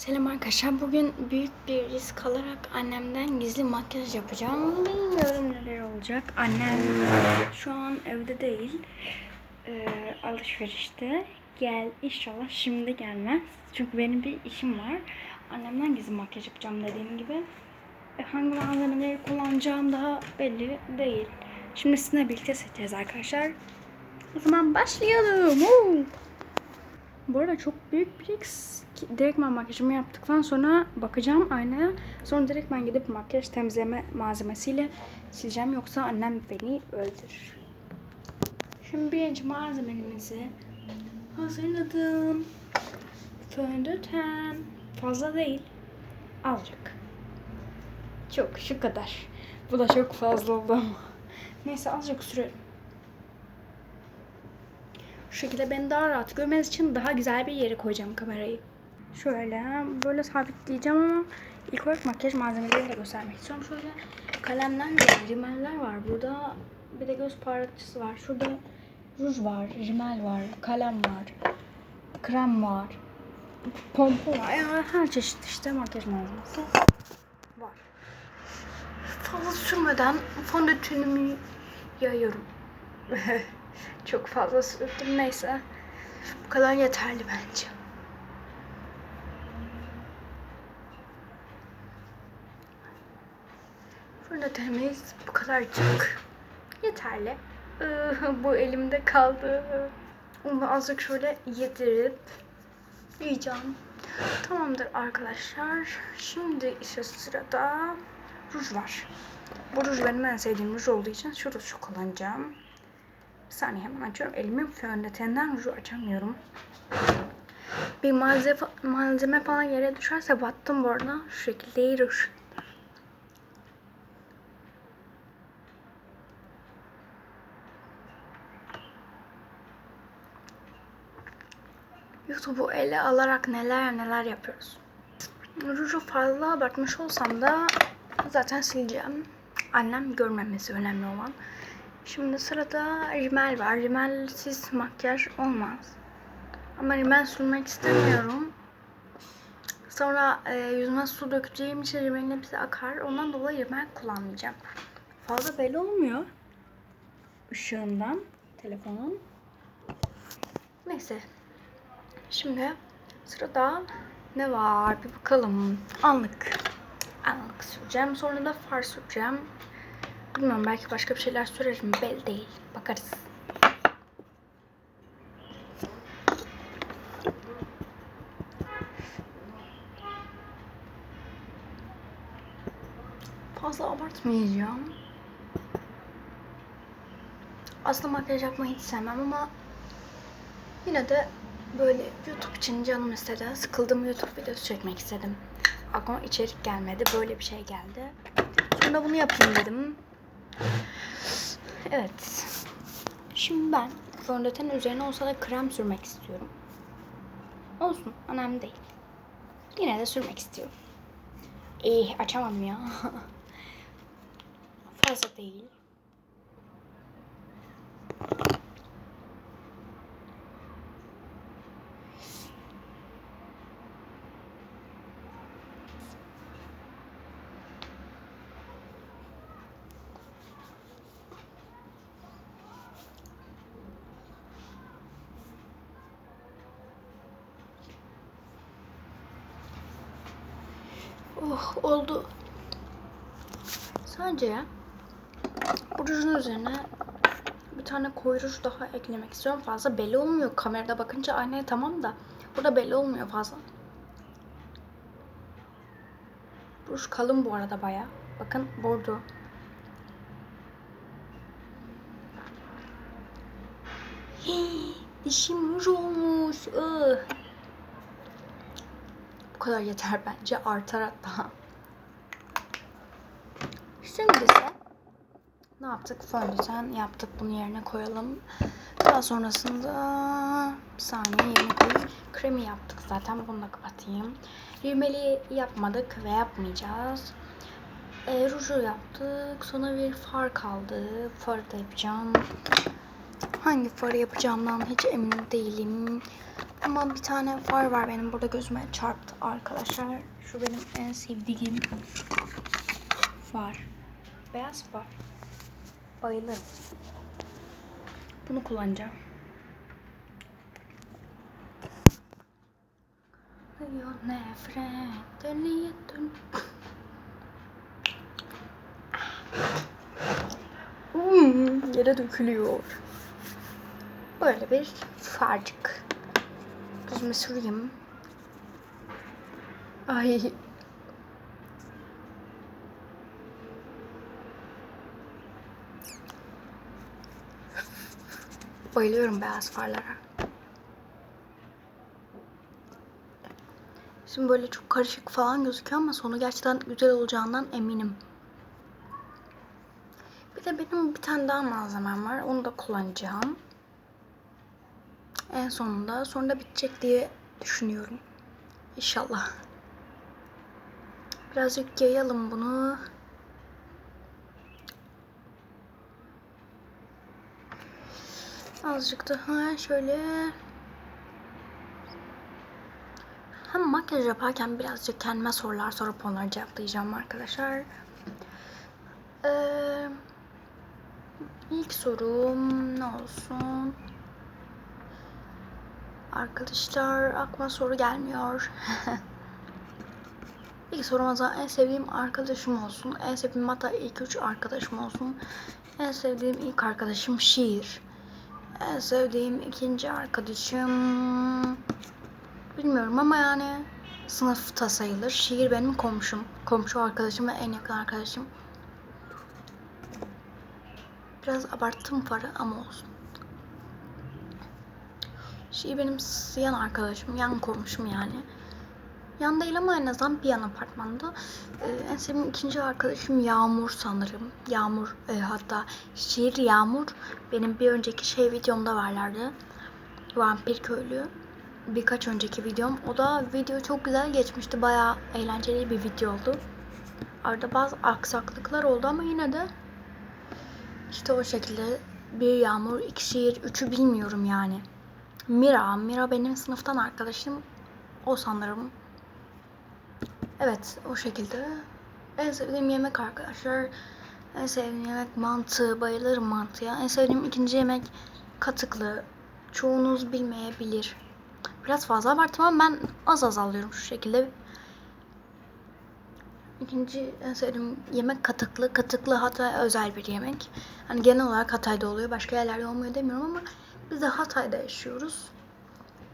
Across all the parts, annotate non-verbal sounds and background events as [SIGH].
Selam arkadaşlar. Bugün büyük bir risk alarak annemden gizli makyaj yapacağım. Bilmiyorum neler olacak. Annem şu an evde değil. Ee, alışverişte. Gel inşallah şimdi gelmez. Çünkü benim bir işim var. Annemden gizli makyaj yapacağım dediğim gibi. E, hangi malzemeleri kullanacağım daha belli değil. Şimdi sizinle birlikte seçeceğiz arkadaşlar. O zaman başlayalım. Woo! Bu arada çok büyük bir risk. Direkt ben makyajımı yaptıktan sonra bakacağım aynaya. Sonra direkt ben gidip makyaj temizleme malzemesiyle sileceğim. Yoksa annem beni öldürür. Şimdi birinci malzememizi hazırladım. Fondöten. Fazla değil. Azıcık. Çok şu kadar. Bu da çok fazla oldu ama. Neyse azıcık sürelim. Şu şekilde beni daha rahat görmeniz için daha güzel bir yere koyacağım kamerayı. Şöyle böyle sabitleyeceğim ama ilk olarak makyaj malzemelerini de göstermek istiyorum. Şöyle kalemler var, rimeller var. Burada bir de göz parlatıcısı var. Şurada ruj var, rimel var, kalem var, krem var, pompa var. Yani her çeşit işte makyaj malzemesi var. Fazla sürmeden fondötenimi yayıyorum. [LAUGHS] Çok fazla sürdüm neyse. Bu kadar yeterli bence. Fırlatımız bu kadarcık. [LAUGHS] Yeterli. Bu elimde kaldı. Onu azıcık şöyle yedirip yiyeceğim. Tamamdır arkadaşlar. Şimdi ise sırada ruj var. Bu ruj benim en sevdiğim ruj olduğu için şu ruju kullanacağım. Bir saniye hemen açıyorum. Elimin fondötenden ruju açamıyorum. Bir malzeme, malzeme falan yere düşerse battım bu arada. Şu şekilde ruj. YouTube'u ele alarak neler neler yapıyoruz. Ruju fazla abartmış olsam da zaten sileceğim. Annem görmemesi önemli olan. Şimdi sırada rimel var. Rimelsiz makyaj olmaz. Ama rimel sürmek istemiyorum. Sonra e, yüzüme su dökeceğim için rimelin hepsi akar. Ondan dolayı rimel kullanmayacağım. Fazla belli olmuyor. Işığından telefonun. Neyse. Şimdi sırada ne var? Bir bakalım. Anlık. Anlık süreceğim. Sonra da far süreceğim. Bilmiyorum belki başka bir şeyler sürerim. Belli değil. Bakarız. Fazla abartmayacağım. Aslında makyaj yapmayı hiç sevmem ama yine de böyle YouTube için canım istedi. Sıkıldım YouTube videosu çekmek istedim. Aklıma içerik gelmedi. Böyle bir şey geldi. Sonra bunu yapayım dedim. Evet. Şimdi ben fondötenin üzerine olsa da krem sürmek istiyorum. Olsun. Önemli değil. Yine de sürmek istiyorum. İyi açamam ya. [LAUGHS] Fazla değil. Oh oldu. Sadece bu rujun üzerine bir tane koyu daha eklemek istiyorum. Fazla belli olmuyor. Kamerada bakınca aynaya tamam da burada belli olmuyor fazla. Ruj kalın bu arada baya. Bakın bordo. Hii, dişim olmuş. Ugh. Kadar yeter bence. Artar hatta. Şimdi ise ne yaptık? Fondöten yaptık. Bunu yerine koyalım. Daha sonrasında bir saniye yerine koyayım. Kremi yaptık zaten. Bunu da kapatayım. Rimeli yapmadık ve yapmayacağız. E, ruju yaptık. Sonra bir far kaldı. Farı da yapacağım. Hangi farı yapacağımdan hiç emin değilim. Ama bir tane far var benim burada gözüme çarptı arkadaşlar. Şu benim en sevdiğim far. Beyaz far. Bayılırım. Bunu kullanacağım. Yok nefret dönüyor dön. Hmm, yere dökülüyor. Böyle bir farcık. Gözüme süreyim. Ay. Bayılıyorum beyaz farlara. Şimdi böyle çok karışık falan gözüküyor ama sonu gerçekten güzel olacağından eminim. Bir de benim bir tane daha malzemem var. Onu da kullanacağım. En sonunda. Sonra bitecek diye düşünüyorum. İnşallah. Birazcık yayalım bunu. Azıcık daha şöyle. Hem makyaj yaparken birazcık kendime sorular sorup onları cevaplayacağım arkadaşlar. Ee, ilk sorum ne olsun? Arkadaşlar aklıma soru gelmiyor. [LAUGHS] ilk sorum o zaman en sevdiğim arkadaşım olsun. En sevdiğim hatta ilk üç arkadaşım olsun. En sevdiğim ilk arkadaşım şiir. En sevdiğim ikinci arkadaşım bilmiyorum ama yani sınıfta sayılır. Şiir benim komşum. Komşu arkadaşım ve en yakın arkadaşım. Biraz abarttım para ama olsun. Şiir benim yan arkadaşım, yan komşum yani. Yan değil ama en azından bir yan apartmanda. Ee, en sevdiğim ikinci arkadaşım Yağmur sanırım. Yağmur e, hatta şiir Yağmur benim bir önceki şey videomda varlardı. Vampir Köylü. Birkaç önceki videom. O da video çok güzel geçmişti. Bayağı eğlenceli bir video oldu. Arada bazı aksaklıklar oldu ama yine de işte o şekilde bir Yağmur, iki şiir, üçü bilmiyorum yani. Mira. Mira benim sınıftan arkadaşım. O sanırım. Evet o şekilde. En sevdiğim yemek arkadaşlar. En sevdiğim yemek mantı. Bayılırım mantıya. En sevdiğim ikinci yemek katıklı. Çoğunuz bilmeyebilir. Biraz fazla abarttım ama ben az az alıyorum şu şekilde. İkinci en sevdiğim yemek katıklı. Katıklı Hatay özel bir yemek. Hani genel olarak Hatay'da oluyor. Başka yerlerde olmuyor demiyorum ama biz de Hatay'da yaşıyoruz.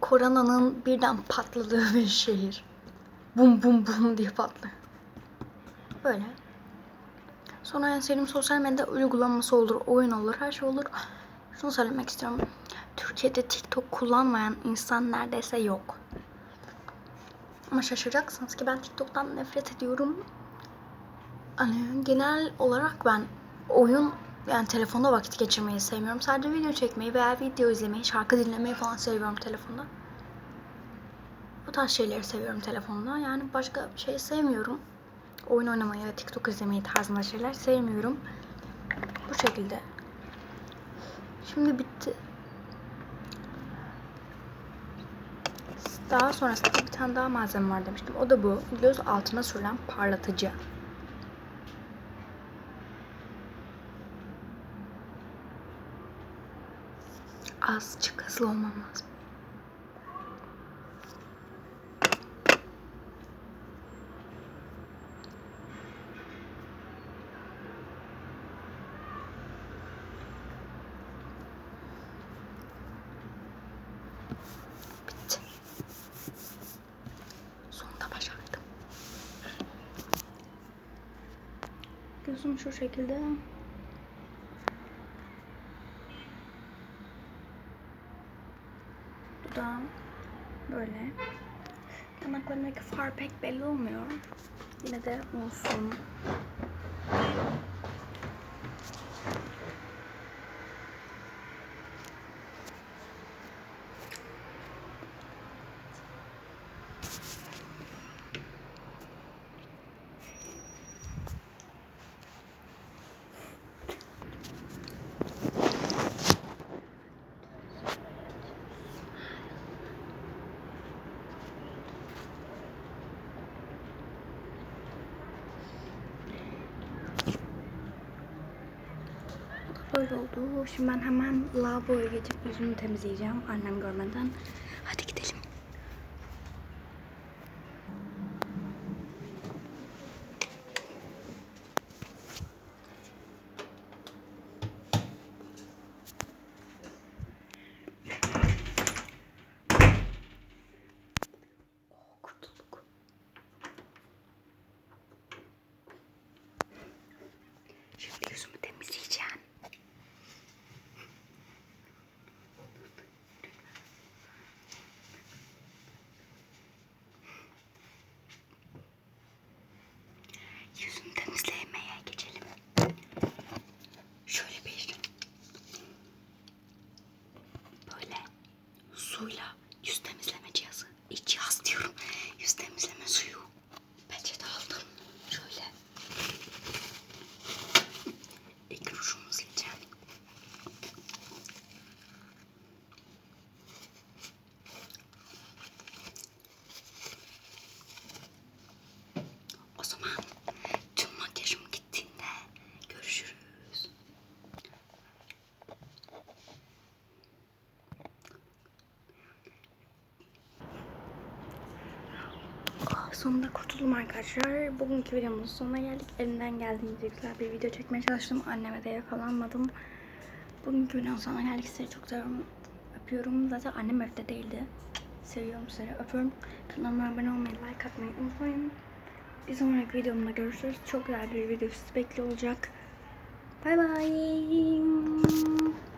Koronanın birden patladığı bir şehir. Bum bum bum diye patlıyor. Böyle. Sonra en sevdiğim sosyal medya uygulaması olur, oyun olur, her şey olur. Şunu söylemek istiyorum. Türkiye'de TikTok kullanmayan insan neredeyse yok. Ama şaşıracaksınız ki ben TikTok'tan nefret ediyorum. Hani genel olarak ben oyun yani telefonda vakit geçirmeyi sevmiyorum. Sadece video çekmeyi veya video izlemeyi, şarkı dinlemeyi falan seviyorum telefonda. Bu tarz şeyleri seviyorum telefonda. Yani başka şey sevmiyorum. Oyun oynamayı, TikTok izlemeyi tarzında şeyler sevmiyorum. Bu şekilde. Şimdi bitti. Daha sonrasında bir tane daha malzeme var demiştim. O da bu. Göz altına sürülen parlatıcı. Azıcık hızlı olmam lazım. Bitti. Sonunda başardım. Gözüm şu şekilde. Dudağım böyle. Yanaklarımdaki far pek belli olmuyor. Yine de olsun. Böyle oldu. Şimdi ben hemen lavaboya geçip yüzümü temizleyeceğim annem görmeden. Hadi gidelim. Oh, kurtulduk. Şimdi yüzümü temizleyeceğim. Yüzümü temizlemeye geçelim. Şöyle bir böyle suyla yüz temizleme cihazı. İç cihaz diyorum. Yüz temizleme suyu. Peçete aldım. Şöyle. İlk rujumu sileceğim. O zaman tüm makyajım gittiğinde görüşürüz. Ah, Sonunda kurtuldum arkadaşlar. Bugünkü videomuzun sonuna geldik. Elimden geldiğince güzel bir video çekmeye çalıştım. Anneme de yakalanmadım. Bugünkü videonun sonuna geldik. Sizi çok seviyorum. Öpüyorum. Zaten annem evde değildi. Seviyorum sizi. Öpüyorum. Kanalıma abone olmayı, like atmayı unutmayın. Bir sonraki videomda görüşürüz. Çok güzel bir video sizi bekliyor olacak. Bay bay.